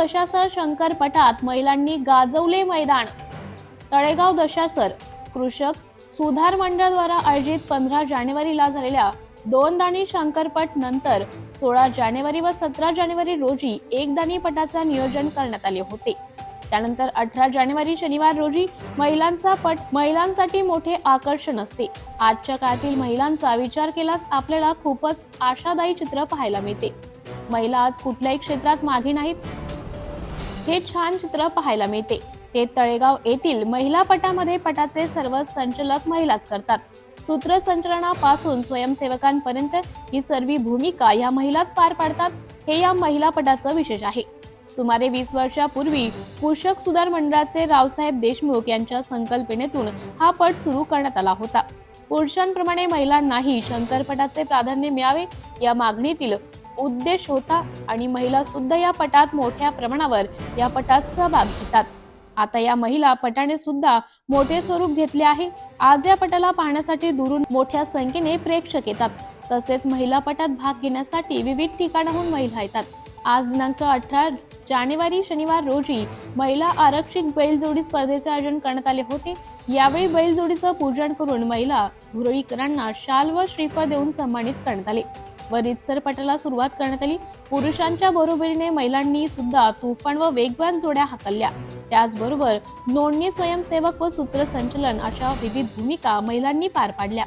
दशासर शंकर पटात महिलांनी गाजवले मैदान. तळेगाव दशासर कृषक सुधार मंडळद्वारा आयोजित पंधरा जानेवारीला झालेल्या दोन दाणी शंकरपट नंतर सोळा जानेवारी व सतरा जानेवारी रोजी एक दाणी पटाचे नियोजन करण्यात आले होते. त्यानंतर अठरा जानेवारी शनिवार रोजी महिलांचा पट महिलांसाठी मोठे आकर्षण असते. आजच्या काळातील महिलांचा विचार केल्यास आपल्याला खूपच आशादायी चित्र पाहायला मिळते. महिला आज कुठल्याही क्षेत्रात मागे नाहीत हे छान चित्र पाहायला मिळते. ते तळेगाव येथील महिला पटामध्ये पटाचे सर्व संचालक महिलाच करतात. सूत्रसंचलनापासून स्वयंसेवकांपर्यंत ही सर्व भूमिका या महिलाच पार पाडतात. हे या महिला पटाचं विशेष आहे. सुमारे वीस वर्षापूर्वी कृषक सुधार मंडळाचे रावसाहेब देशमुख यांच्या संकल्पनेतून हा पट सुरू करण्यात आला होता. पुरुषांप्रमाणे महिलांनाही शंकरपटाचे प्राधान्य मिळावे या मागणीतील उद्देश होता आणि महिला सुद्धा या पटात मोठ्या प्रमाणावर या पटात सहभाग घेतात. आता या महिला पटाने सुद्धा मोठे स्वरूप घेतले आहे. आज या पटाला पाहण्यासाठी दुरून मोठ्या संख्येने प्रेक्षक येतात. तसेच महिला पटात भाग घेण्यासाठी विविध ठिकाणाहून महिला येतात. आज दिनांक अठरा जानेवारी शनिवार रोजी महिला आरक्षित बैलजोडी स्पर्धेचे आयोजन करण्यात आले होते. यावेळी बैलजोडीचं पूजन करून महिला धुरळीकरांना शाल व श्रीफळ देऊन सन्मानित करण्यात आले. व रितसर पटाला सुरुवात करण्यात आली. पुरुषांच्या बरोबरीने महिलांनी सुद्धा तुफान व वेगवान जोड्या हाकलल्या. त्याचबरोबर नोंदणी स्वयंसेवक व सूत्रसंचलन अशा विविध भूमिका महिलांनी पार पाडल्या.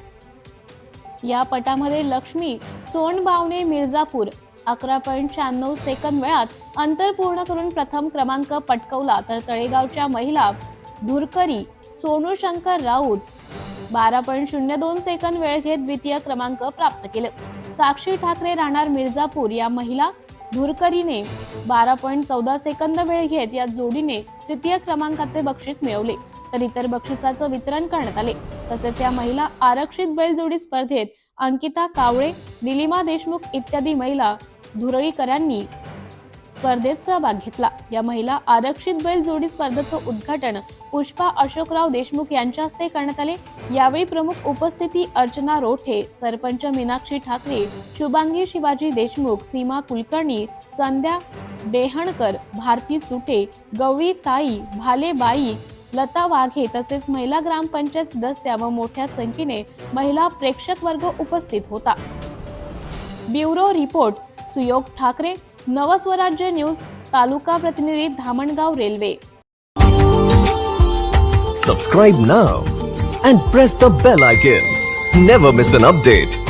या पटामध्ये लक्ष्मी सोंडबावणे मिर्जापूर अकरा पॉईंट शहाण्णव सेकंद वेळात अंतर पूर्ण करून प्रथम क्रमांक पटकवला तर तळेगावच्या महिला धुरकरी सोनू शंकर राऊत बारा पॉईंट शून्य दोन सेकंद वेळ घेत द्वितीय क्रमांक प्राप्त केले. साक्षी ठाकरे राहणार मिर्जापूर या महिला धुरकरीने बारा पॉईंट चौदा सेकंद वेळ घेत या जोडीने तृतीय क्रमांकाचे बक्षीस मिळवले. तर इतर बक्षिसाचं वितरण करण्यात आले. तसेच या महिला आरक्षित बैलजोडी स्पर्धेत अंकिता कावळे निलिमा देशमुख इत्यादी महिला धुरळीकरांनी स्पर्धेत सहभाग घेतला. या महिला आरक्षित बैल जोडी स्पर्धेचं उद्घाटन पुष्पा अशोकराव देशमुख यांच्या हस्ते करण्यात आले. यावेळी प्रमुख उपस्थिती अर्चना रोठे सरपंच मीनाक्षी ठाकरे शुभांगी शिवाजी देशमुख सीमा कुलकर्णी संध्या डेहणकर भारती चुटे गवळी ताई भालेबाई लता वाघे तसेच महिला ग्रामपंचायत सदस्या व मोठ्या संख्येने महिला प्रेक्षक वर्ग उपस्थित होता. Bureau report Suyog Thackeray. Navswarajya news तालुका प्रतिनिधी Dhamangaon railway Subscribe now and press the bell icon. Never miss an update.